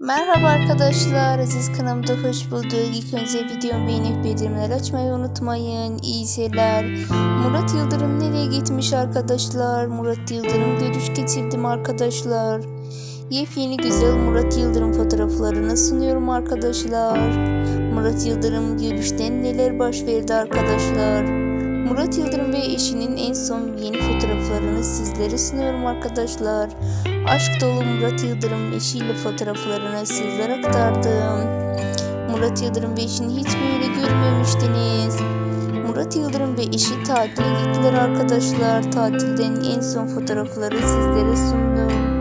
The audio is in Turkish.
Merhaba arkadaşlar, Aziz kanalımda hoş bulduk. İlk önce videomu beğenip bildirimleri açmayı unutmayın. İyi seyirler. Murat Yıldırım nereye gitmiş arkadaşlar? Murat Yıldırım görüş geçirdim arkadaşlar. Yepyeni güzel Murat Yıldırım fotoğraflarını sunuyorum arkadaşlar. Murat Yıldırım görüşten neler baş verdi arkadaşlar? Murat Yıldırım ve eşinin en son yeni fotoğraflarını sizlere sunuyorum arkadaşlar. Aşk dolu Murat Yıldırım eşiyle fotoğraflarını sizlere aktardım. Murat Yıldırım ve eşini hiç böyle görmemiştiniz. Murat Yıldırım ve eşi tatile gittiler arkadaşlar. Tatilden en son fotoğrafları sizlere sundum.